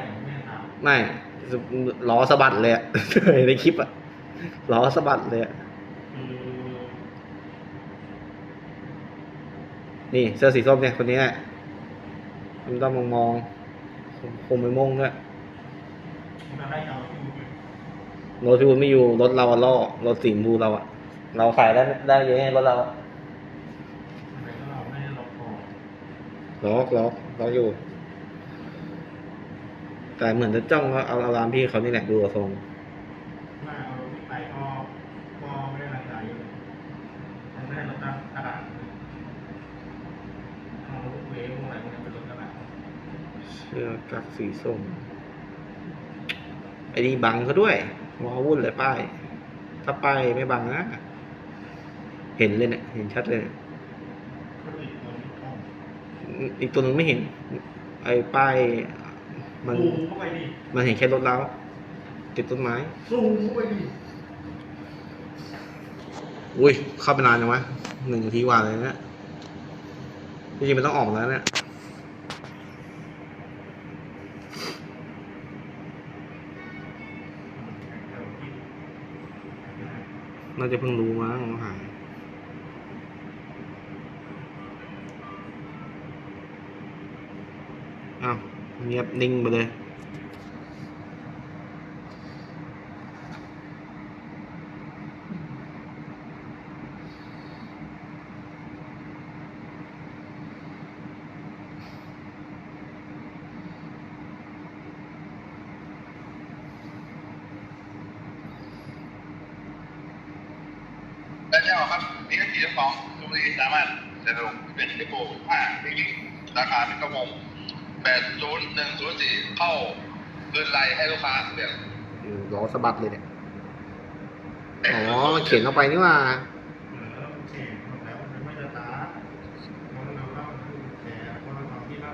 ไปผมไม่ไม่ล้อสะบัดเลยอะในคลิปอะล้อสะบัดเลยอะนี่เสื้อสีส้มเนี่ยคนนี้แหละมันต้องมองมองๆคงไม่มงด้วยรถพี่วุ้นไม่อยู่รถเราอะล่อรถสีมูเราอะเราขายได้ได้เยอะไงรถเราล้อล็อกล็อกล็อกอยู่ แต่เหมือนจะจ้องว่าเอาเอารานพี่เขานี่แหละดูทรงถ้าเอารถที่ไปก็ก็ไม่ได้ราคาเยอะมันไม่ได้รถตั้งตลาดเอารถเวฟอะไรพวกนี้เป็นรถตลาดเสือกั๊กสีส้มไอ้นี่บังเขาด้วยว้าวุ่นเลยป้าย ถ้าป้ายไม่บังนะเห็นเลยเนี่ยเห็นชัดเลยนี่ยก็อีกตัวหนึงไม่เห็น ไอ้ป้าย มันซูมเข้าไปดิมันเห็นแค่รถเราติดต้นไม้ซูมเข้าไปดิอุ้ยเข้าไปนานจังวะหนึ่งนาทีกว่าเลยเนะจริงๆมันต้องออกแล้วเนี่ยน่าจะเพิ่งรู้มั้งว่าหายอ้าว เงียบนิ่งไปเลยและเจ้าครับนี่ก็คือของทุกที่สามารถจะลงเป็นเทโบผ้าที่ราคาเป็นกระมง แปดศูนย์หนึ่งศูนย์สี่เข้าคืนไลให้ลูกค้าเดี๋ยว อืมล้อสะบัดเลยเนี่ย อ๋อมันเขียนเข้าไปนี่ว่า เออโอเคหมดแล้วมันไม่จะตามันเราเล่าแกเพราะเราที่เล่า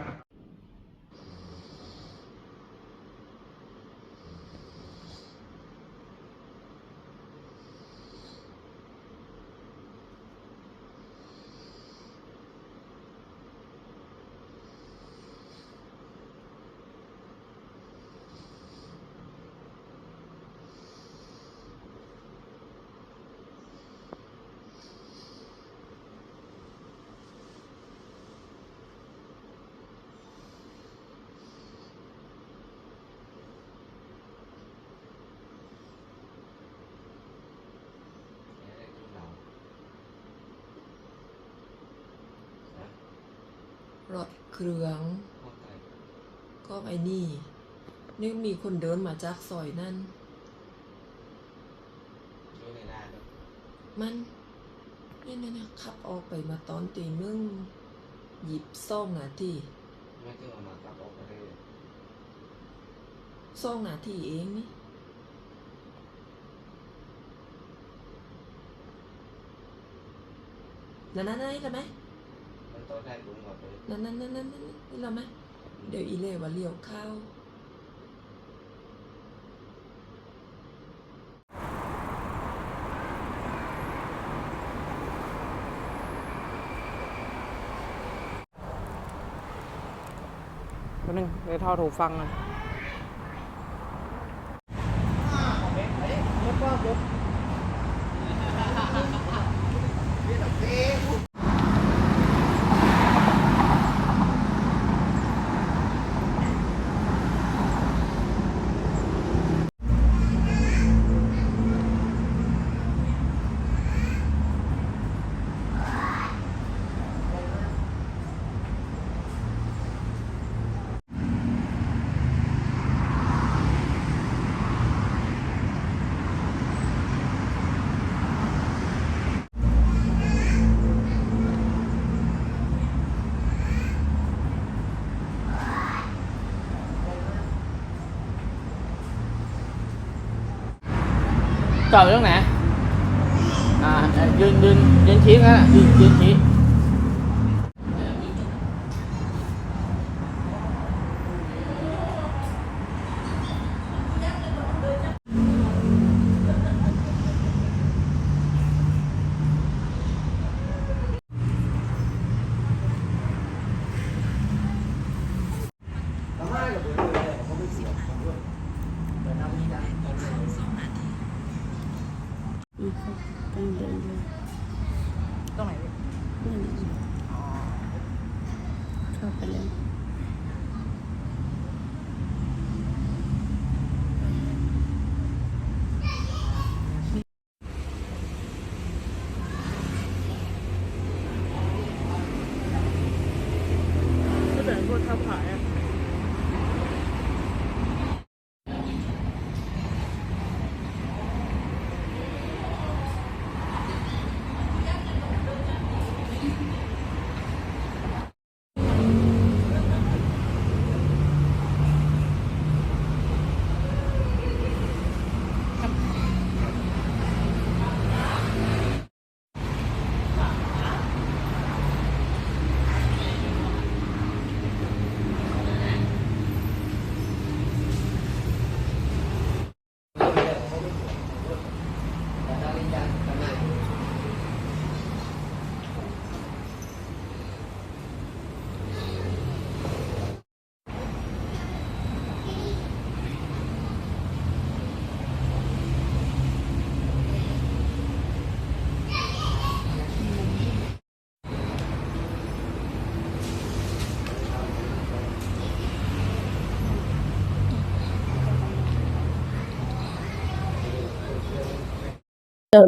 รถเครื่องก็ไอ้นี่นึกมีคนเดินมาจากซอยนั่น มันนี่นี่ยเนี่ยขับออกไปมาตอนตีหนึ่งหยิบซ่องนาที่ซ่องนาทีเองนี่นั่นนั่นนั่นนี่ไหม นตอนได้ลุงหมดเลยนั่นนั่นนั่นนั่นนั่นนี่ละไหมเดี๋ยวอีเล่ว่าเลี้ยวเข้าแป๊บนึงเดี๋ยวทอดหูฟังกัน จอดไปตรงไหน อ่า ยืนยืนยืนชี้นะยืนยืนชี้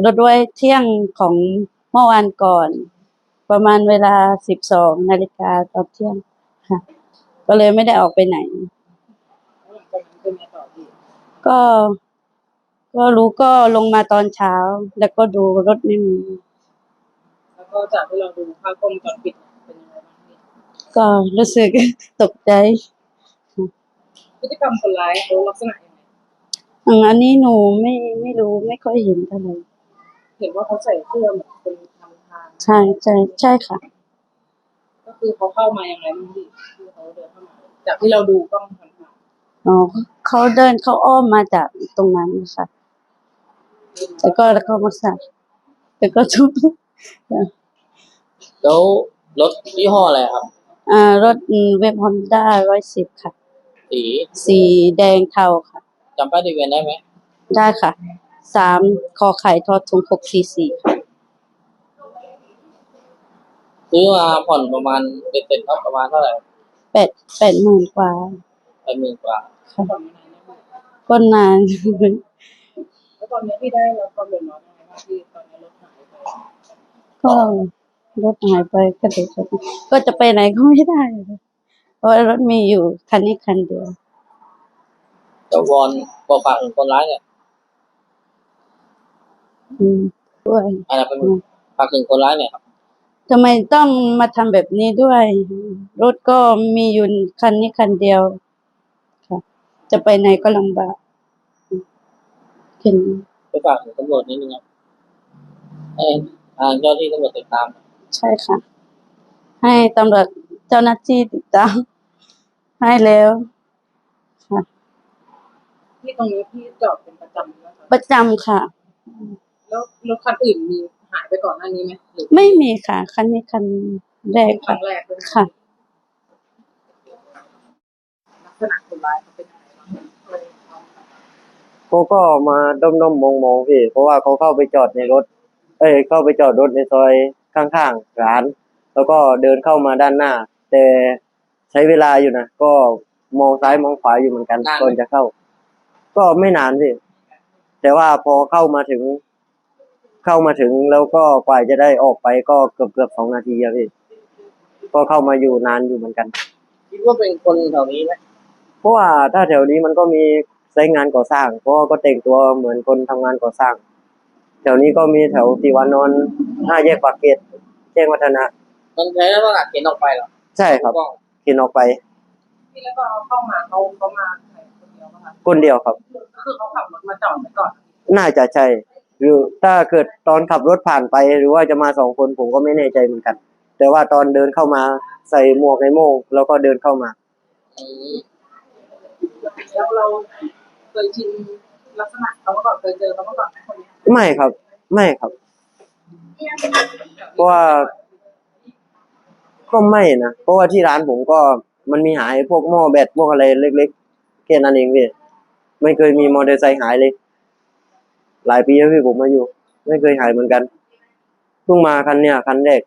รถไว้เที่ยงของเมื่อวานก่อน ประมาณเวลาสิบสองนาฬิกาตอนเที่ยงค่ะ ก็เลยไม่ได้ออกไปไหน ก็ ก็รู้ก็ลงมาตอนเช้า แล้วก็ดูรถไม่มีแล้วก็จากที่เราดูภาพกล้องวงจรปิดเป็นยังไงบ้างพี่ก็รู้สึก ตกใจพฤติกรรมคนร้ายเขาลักษณะยังไงอืมอันนี้หนูไม่ไม่รู้ไม่ค่อยเห็นเท่าไหร่ เห็นว่าเขาใส่เสื้อเหมือนเป็นทำทางใช่ใช่ใช่ค่ะ ก็คือเขาเข้ามายังไงบ้างพี่ที่เขาเดินเข้ามาจากที่เราดูกล้องผ่านอ๋อเขาเดินเขาอ้อมมาจากตรงนั้นค่ะแล้วก็แล้วก็มาใส่แล้วก็ทุบแล้วรถยี่ห้ออะไรครับ อ่ารถเว็บฮอนด้าร้อยสิบค่ะ สี สีแดงเทาค่ะจำป้ายทะเบียนได้ไหม ได้ค่ะ สามคอไข่ทอทุงหกสี่สี่ค่ะซื้อมาผ่อนประมาณเบ็ดเสร็จครับประมาณเท่าไหร่แปดแปดหมื่นกว่าแปดหมื่นกว่าค่ะๆก่อนมานานแล้วก็นาน แล้วตอนนี้พี่ได้รับความเดือดร้อนยังไงบ้างพี่ตอนนี้รถหายไปก็รถหายไปก็เดี๋ยวจะก็จะไปไหนก็ไม่ได้เลยเพราะว่ารถมีอยู่คันนี้คันเดียวจะวอนบอกฝากถึงคนร้ายเนี่ย อืมด้วยอะไรเป็นฝากถึงคนร้ายเนี่ยครับทำไมต้องมาทำแบบนี้ด้วย รถก็มีอยู่คันนี้คันเดียว ค่ะ จะไปไหนก็ลำบากเห็นไปฝากถึงตำรวจนิดนึงครับให้ทางเจ้าที่ตำรวจติดตาม ใช่ค่ะ ให้ตำรวจเจ้าหน้าที่ติดตาม ให้แล้วที่ตรงนี้พี่จอดเป็นประจำนะคะประจำค่ะ แล้วรถคันอื่นมีหายไปก่อนหน้านี้ไหมหรือไม่มีค่ะ คันนี้คันแรกครั้ค่ะงแรกเลยนค่ะ ลักษณะคนร้ายเขาเป็นยังไงบ้างเคยเอาเขาก็มาด้อมด้อมมองมองๆพี่ เพราะว่าเขาเข้าไปจอดในรถ เอ้ยเข้าไปจอดรถในซอยข้างๆร้าน แล้วก็เดินเข้ามาด้านหน้า แต่ใช้เวลาอยู่นะก็มองซ้ายมองขวาอยู่เหมือนกันนานไหม ก่อนจะเข้า ก็ไม่นานพี่แต่ว่าพอเข้ามาถึง เข้ามาถึงแล้วก็กว่าจะได้ออกไปก็เกือบเกือบสองนาทีอะพี่ก็เข้ามาอยู่นานอยู่เหมือนกัน คิดว่าเป็นคนแถวนี้ไหมเพราะว่าถ้าแถวนี้มันก็มีไซต์งานก่อสร้าง เพราะว่าก็แต่งตัวเหมือนคนทำงานก่อสร้าง แถวนี้ก็มีแถวติวานนท์ห้าแยกปากเกร็ดแจ้งวัฒนะมันใช้แล้วก็เข็นออกไปเหรอใช่ครับกล้องกินออกไปพี่แล้วก็เอาเข้ามาเขาเขามาไหนคนเดียวป่ะคะคนเดียวครับ ก็คือเขาขับรถมาจอดไว้ก่อน น่าจะใช่ หรือถ้าเกิดตอนขับรถผ่านไปหรือว่าจะมาสองคนผมก็ไม่แน่ใจเหมือนกัน แต่ว่าตอนเดินเข้ามาใส่หมวกไอโม่งแล้วก็เดินเข้ามาอืมแล้วเราเคยชินลักษณะเขามาก่อนเคยเจอเขามาก่อนไหมคนเนี้ยไม่ครับ ไม่ครับเพราะว่าก็ไม่นะเพราะว่าที่ร้านผมก็มันมีหายพวกหม้อแบตพวกอะไรเล็กๆแค่นั้นเองพี่ไม่เคยมีมอเตอร์ไซค์หายเลย หลายปีแล้วพี่ผมมาอยู่ ไม่เคยหายเหมือนกันเพิ่งมาคันเนี้ยคันแรก